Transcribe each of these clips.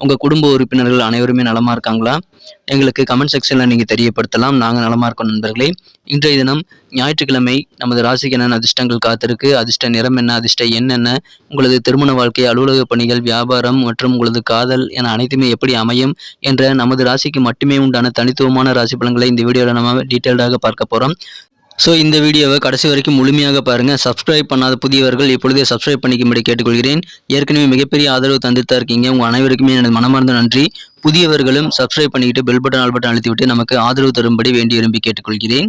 உங்கள் குடும்ப உறுப்பினர்கள் அனைவருமே நலமாக இருக்காங்களா? எங்களுக்கு கமெண்ட் செக்ஷனில் நீங்கள் தெரியப்படுத்தலாம். நாங்கள் நலமாக இருக்கோம் நண்பர்களே. இன்றைய தினம் ஞாயிற்றுக்கிழமை நமது ராசிக்கு என்னென்ன அதிர்ஷ்டங்கள் காத்திருக்கு? அதிர்ஷ்ட நிறம் என்ன? அதிர்ஷ்ட எண் என்ன? உங்களது திருமண வாழ்க்கை அலுவலக பணிகள் வியாபாரம் மற்றும் உங்களது காதல் என அனைத்துமே எப்படி அமையும் என்ற நமது ராசிக்கு மட்டுமே உண்டான தனித்துவமான ராசி பலன்களை இந்த வீடியோவில் நம்ம டீட்டெயில்டாக பார்க்க போகிறோம் ஸோ இந்த வீடியோவை கடைசி வரைக்கும் முழுமையாக பாருங்கள் சப்ஸ்கிரைப் பண்ணாத புதியவர்கள் இப்பொழுதே சப்ஸ்கிரைப் பண்ணிக்கும்படி கேட்டுக்கொள்கிறேன். ஏற்கனவே மிகப்பெரிய ஆதரவு தந்துட்டா இருக்கீங்க. உங்கள் அனைவருக்குமே எனது மனமார்ந்த நன்றி. புதியவர்களும் சப்ஸ்கிரைப் பண்ணிக்கிட்டு பெல் பட்டன் ஆல் பட்டன் அழுத்திவிட்டு நமக்கு ஆதரவு தரும்படி வேண்டி விரும்பி கேட்டுக்கொள்கிறேன்.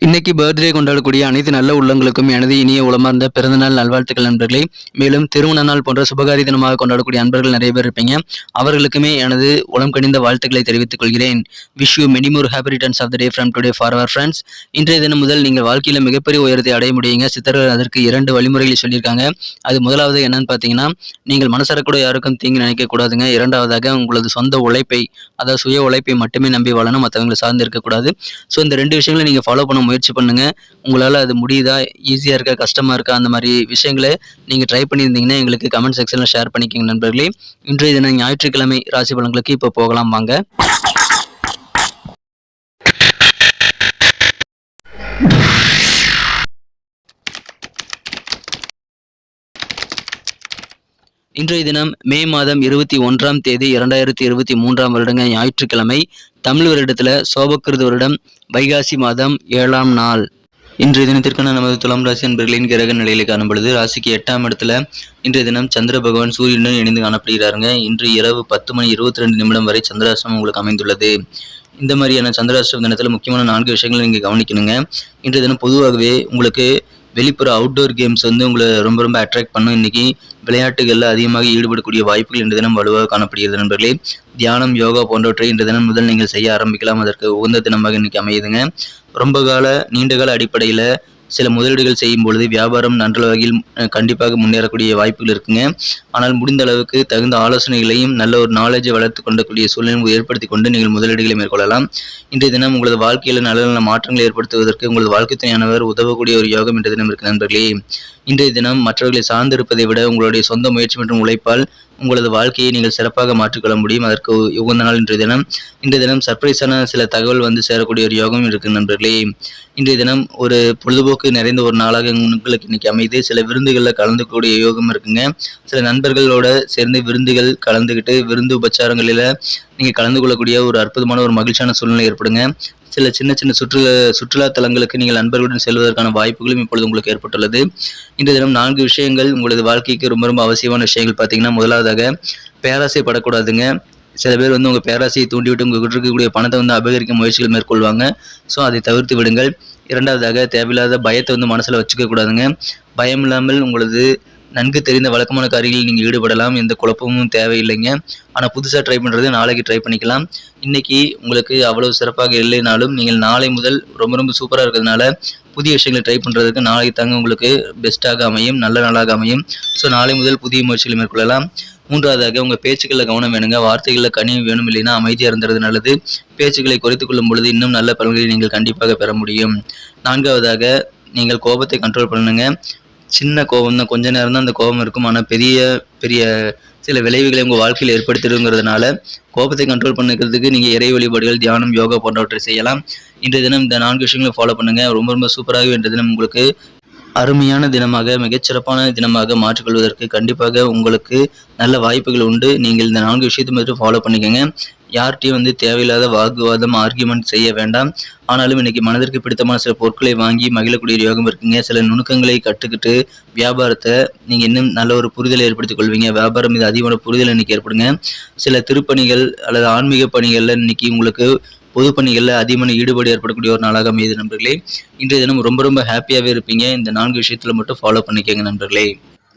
இன்னைக்கு பர்த்டே கொண்டாடக்கூடிய அனைத்து நல்ல உள்ளங்களுக்கும் எனது இனிய உளமார்ந்த பிறந்தநாள் நல்வாழ்த்துக்கள் நண்பர்களே. மேலும் திருமண நாள் போன்ற சுபகாரி தினமாக கொண்டாடக்கூடிய அன்பர்கள் நிறைய பேர் இருப்பீங்க. அவர்களுக்குமே எனது உளம் கணிந்த வாழ்த்துக்களை தெரிவித்துக் கொள்கிறேன். Wish you many more happy returns of the day from today for our friends இன்றைய தினம் முதல் நீங்கள் வாழ்க்கையில் மிகப்பெரிய உயரத்தை அடைய முடியுங்க. சித்தர்கள் அதற்கு இரண்டு வழிமுறைகளை சொல்லியிருக்காங்க. அது முதலாவது என்னன்னு பார்த்தீங்கன்னா நீங்கள் மனசார கூட யாருக்கும் தீங்கு நினைக்கக்கூடாதுங்க இரண்டாவதாக உங்களது சொந்த உழைப்பை அதாவது சுய உழைப்பை மட்டுமே நம்பி வாழணும். மற்றவங்களை சார்ந்து இருக்கக்கூடாது. ஸோ இந்த ரெண்டு விஷயங்களை நீங்கள் ஃபாலோ பண்ண முயற்சி பண்ணுங்கள் உங்களால் அது முடியுதா? ஈஸியாக இருக்கா? கஷ்டமாக இருக்கா? அந்த மாதிரி விஷயங்களை நீங்கள் ட்ரை பண்ணியிருந்தீங்கன்னா எங்களுக்கு கமெண்ட் செக்ஷனில் ஷேர் பண்ணிக்கோங்க நண்பர்களே. இன்றைய தினம் ஞாயிற்றுக்கிழமை ராசி பலன்களுக்கு இப்போ போகலாம் வாங்க. இன்றைய தினம் மே மாதம் இருபத்தி ஒன்றாம் தேதி இரண்டாயிரத்தி இருபத்தி மூன்றாம் வருடங்க ஞாயிற்றுக்கிழமை தமிழ் வருடத்தில் சோபக்கிருத வருடம் வைகாசி மாதம் ஏழாம் நாள். இன்றைய தினத்திற்கான நமது துலாம் ராசி என்பர்களின் கிரக நிலையில காணும் பொழுது ராசிக்கு எட்டாம் இடத்துல இன்றைய தினம் சந்திர பகவான் சூரியனுடன் இணைந்து காணப்படுகிறாருங்க. இன்று இரவு பத்து மணி இருபத்தி ரெண்டு நிமிடம் வரை சந்திராசிரமம் உங்களுக்கு அமைந்துள்ளது. இந்த மாதிரியான சந்திராசிரம தினத்தில் முக்கியமான நான்கு விஷயங்களை நீங்கள் கவனிக்கணுங்க. இன்றைய தினம் பொதுவாகவே உங்களுக்கு வெளிப்புற அவுட்டோர் கேம்ஸ் வந்து உங்களை ரொம்ப ரொம்ப அட்ராக்ட் பண்ணும். இன்றைக்கி விளையாட்டுகளில் அதிகமாக ஈடுபடக்கூடிய வாய்ப்புகள் இன்று தினம் வலுவாக காணப்படுகிறது நண்பர்களே. தியானம் யோகா போன்றவற்றை இன்று தினம் முதல் நீங்கள் செய்ய ஆரம்பிக்கலாம். அதற்கு உகந்த தினமாக இன்னைக்கு அமையுதுங்க. ரொம்ப கால நீண்ட கால அடிப்படையில் சில முதலீடுகள் செய்யும் பொழுது வியாபாரம் நன்ற வகையில் கண்டிப்பாக முன்னேறக்கூடிய வாய்ப்புகள் இருக்குங்க. ஆனால் முடிந்த அளவுக்கு தகுந்த ஆலோசனைகளையும் நல்ல ஒரு நாலேஜை வளர்த்து கொண்டக்கூடிய சூழ்நிலை ஏற்படுத்தி கொண்டு நீங்கள் முதலீடுகளை மேற்கொள்ளலாம். இன்றைய தினம் உங்களது வாழ்க்கையில் நல்ல நல்ல மாற்றங்களை ஏற்படுத்துவதற்கு உங்களது வாழ்க்கை துணையானவர் உதவக்கூடிய ஒரு யோகம் இன்றைய தினம் இருக்கு நண்பர்களே. இன்றைய தினம் மற்றவர்களை சார்ந்திருப்பதை விட உங்களுடைய சொந்த முயற்சி மற்றும் உழைப்பால் உங்களது வாழ்க்கையை நீங்கள் சிறப்பாக மாற்றிக்கொள்ள முடியும். அதற்கு உகந்த நாள் இன்றைய தினம். இன்றைய தினம் சர்ப்ரைஸான சில தகவல் வந்து சேரக்கூடிய ஒரு யோகம் இருக்கு நண்பர்களே. இன்றைய தினம் ஒரு பொழுதுபோக்கு நிறைந்த ஒரு நாளாக உங்களுக்கு இன்னைக்கு அமைது. சில விருந்துகளில் கலந்துக்கூடிய யோகம் இருக்குங்க. சில நண்பர்களோட சேர்ந்து விருந்துகள் கலந்துக்கிட்டு விருந்து உபச்சாரங்களில் நீங்கள் கலந்து கொள்ளக்கூடிய ஒரு அற்புதமான ஒரு மகிழ்ச்சியான சூழ்நிலை ஏற்படுங்க. சில சின்ன சின்ன சுற்றுலா சுற்றுலா தலங்களுக்கு நீங்கள் நண்பர்களுடன் செல்வதற்கான வாய்ப்புகளும் இப்பொழுது உங்களுக்கு ஏற்பட்டுள்ளது. இன்றைய தினம் நான்கு விஷயங்கள் உங்களது வாழ்க்கைக்கு ரொம்ப ரொம்ப அவசியமான விஷயங்கள் பார்த்தீங்கன்னா முதலாவதாக பேராசைப்படக்கூடாதுங்க சில பேர் வந்து உங்கள் பேராசையை தூண்டிவிட்டு உங்கள் இருக்கக்கூடிய பணத்தை வந்து அபகரிக்க முயற்சிகள் மேற்கொள்வாங்க. ஸோ அதை தவிர்த்து விடுங்கள். இரண்டாவதாக தேவையில்லாத பயத்தை வந்து மனசில் வச்சுக்க கூடாதுங்க பயம் இல்லாமல் உங்களது நன்கு தெரிந்த வழக்கமான காரியங்களில் நீங்கள் ஈடுபடலாம். எந்த குழப்பமும் தேவையில்லைங்க. ஆனால் புதுசாக ட்ரை பண்ணுறது நாளைக்கு ட்ரை பண்ணிக்கலாம். இன்றைக்கி உங்களுக்கு அவ்வளோ சிறப்பாக இல்லைனாலும் நீங்கள் நாளை முதல் ரொம்ப ரொம்ப சூப்பராக இருக்கிறதுனால புதிய விஷயங்களை ட்ரை பண்ணுறதுக்கு நாளைக்கு தாங்க உங்களுக்கு பெஸ்ட்டாக அமையும் நல்ல நாளாக அமையும். ஸோ நாளை முதல் புதிய முயற்சிகளை மேற்கொள்ளலாம். மூன்றாவதாக உங்கள் பேச்சுக்களில் கவனம் வேணுங்க. வார்த்தைகளில் கனிவு வேணும் இல்லைன்னா அமைதியாக இருந்தது நல்லது. பேச்சுக்களை குறைத்து கொள்ளும் பொழுது இன்னும் நல்ல பலன்களை நீங்கள் கண்டிப்பாக பெற முடியும். நான்காவதாக நீங்கள் கோபத்தை கண்ட்ரோல் பண்ணுங்க சின்ன கோபம் தான். கொஞ்ச நேரம் தான் அந்த கோபம் இருக்கும். ஆனால் பெரிய பெரிய சில விளைவுகளை உங்கள் வாழ்க்கையில் ஏற்படுத்திடுங்கிறதுனால கோபத்தை கண்ட்ரோல் பண்ணிக்கிறதுக்கு நீங்கள் இறை வழிபாடுகள் தியானம் யோகா போன்றவற்றை செய்யலாம். இன்றைய தினம் இந்த நான்கு விஷயங்களை ஃபாலோ பண்ணுங்கள் ரொம்ப ரொம்ப சூப்பராக இன்றைய தினம் உங்களுக்கு அருமையான தினமாக மிகச்சிறப்பான தினமாக மாற்றிக்கொள்வதற்கு கண்டிப்பாக உங்களுக்கு நல்ல வாய்ப்புகள் உண்டு. நீங்கள் இந்த நான்கு விஷயத்தை மட்டும் ஃபாலோ பண்ணிக்கோங்க. யார்கிட்டையும் வந்து தேவையில்லாத வாக்குவாதம் ஆர்கியூமெண்ட் செய்ய வேண்டாம். ஆனாலும் இன்னைக்கு மனதிற்கு பிடித்தமான சில பொருட்களை வாங்கி மகிழக்கூடிய யோகம் இருக்குங்க. சில நுணுக்கங்களை கற்றுக்கிட்டு வியாபாரத்தை நீங்கள் இன்னும் நல்ல ஒரு புரிதலை ஏற்படுத்திக் கொள்வீங்க வியாபாரம் மீது அதிகமான புரிதல் இன்னைக்கு ஏற்படுங்க. சில திருப்பணிகள் அல்லது ஆன்மீக பணிகளில் இன்னைக்கு உங்களுக்கு பொது பணிகளில் அதிகமான ஈடுபாடு ஏற்படக்கூடிய ஒரு நாளாக அமையுது நண்பர்களே. இன்றைய தினம் ரொம்ப ரொம்ப ஹாப்பியாகவே இருப்பீங்க. இந்த நான்கு விஷயத்தில் மட்டும் ஃபாலோ பண்ணிக்கோங்க நண்பர்களே.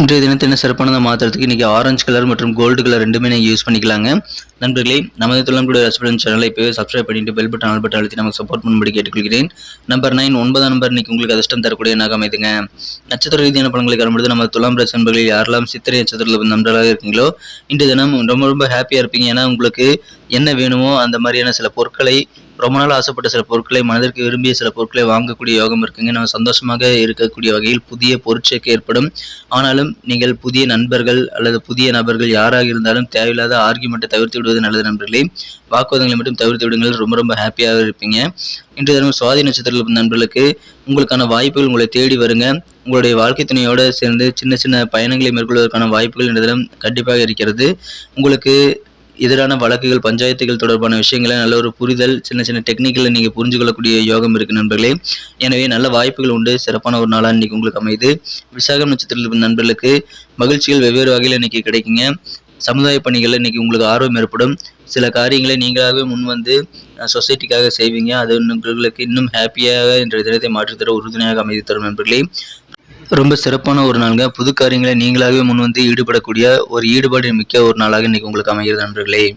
இன்றைய தினத்தை என்ன சிறப்பானதை மாற்றுறதுக்கு இன்றைக்கி ஆரஞ்சு கலர் மற்றும் கோல்டு கலர் ரெண்டுமே நீங்கள் யூஸ் பண்ணிக்கலாங்க. நண்பர்களே நமது தொழில்நுட்ப ரசபலன் சேனலை இப்போவே சப்ஸ்கிரைப் பண்ணிட்டு பெல் பட்டன் ஆல் பட்டன் அழுத்தி நமக்கு சப்போர்ட் பண்ணும்படி கேட்டுக்கொள்கிறேன். நம்பர் நைன் ஒன்பதாம் நம்பர் இன்றைக்கி உங்களுக்கு அதிர்ஷ்டம் தரக்கூடிய நாக அமைதுங்க. நட்சத்திர ரீதியான பலன்களை வரும்பொழுது நம்ம துலாம் ராசி நண்பர்களில் யாரெல்லாம் சித்திரை நட்சத்திரத்தில் நண்பர்களாக இருக்கீங்களோ இன்றைய தினம் ரொம்ப ரொம்ப ஹாப்பியாக இருப்பீங்க. ஏன்னா உங்களுக்கு என்ன வேணுமோ அந்த மாதிரியான சில பொருட்களை ரொம்ப நாள் ஆசைப்பட்ட சில பொருட்களை மனதிற்கு விரும்பிய சில பொருட்களை வாங்கக்கூடிய யோகம் இருக்குங்க. நம்ம சந்தோஷமாக இருக்கக்கூடிய வகையில் புதிய பொருட்சேர்க்கை ஏற்படும். ஆனாலும் நீங்கள் புதிய நண்பர்கள் அல்லது புதிய நபர்கள் யாராக இருந்தாலும் தேவையில்லாத ஆர்கியூமெண்ட்டை தவிர்த்து விடுவது நல்லது நண்பர்களே. வாக்குவாதங்களை மட்டும் தவிர்த்து விடுங்கள். ரொம்ப ரொம்ப ஹாப்பியாக இருப்பீங்க. இன்று தினம் சுவாதி நட்சத்திரத்தில் நண்பர்களுக்கு உங்களுக்கான வாய்ப்புகள் உங்களை தேடி வருங்க. உங்களுடைய வாழ்க்கை துணையோடு சேர்ந்து சின்ன சின்ன பயணங்களை மேற்கொள்வதற்கான வாய்ப்புகள் இந்த தினம் கண்டிப்பாக இருக்கிறது. உங்களுக்கு எதிரான வழக்குகள் பஞ்சாயத்துகள் தொடர்பான விஷயங்களை நல்ல ஒரு புரிதல் சின்ன சின்ன டெக்னிக்கலை நீங்கள் புரிஞ்சு கொள்ளக்கூடிய யோகம் இருக்குது நண்பர்களே. எனவே நல்ல வாய்ப்புகள் உண்டு சிறப்பான ஒரு நாளாக இன்றைக்கி உங்களுக்கு அமையுது. விசாகம் நட்சத்திரத்தில் நண்பர்களுக்கு மகிழ்ச்சிகள் வெவ்வேறு வகையில் இன்றைக்கி கிடைக்குங்க. சமுதாய பணிகளில் இன்றைக்கி உங்களுக்கு ஆர்வம் ஏற்படும். சில காரியங்களை நீங்களாகவே முன் வந்து சொசைட்டிக்காக செய்வீங்க. அது உங்களுக்கு இன்னும் ஹாப்பியாக என்ற தினத்தை மாற்றித்தர உறுதுணையாக அமைதி தரும் நண்பர்களே. ரொம்ப சிறப்பான ஒரு நாளுங்க. புது காரியங்களை நீங்களாகவே முன் வந்து ஈடுபடக்கூடிய ஒரு ஈடுபாடு மிக்க ஒரு நாளாக இன்னைக்கு உங்களுக்கு அமைகிறது நண்பர்களே.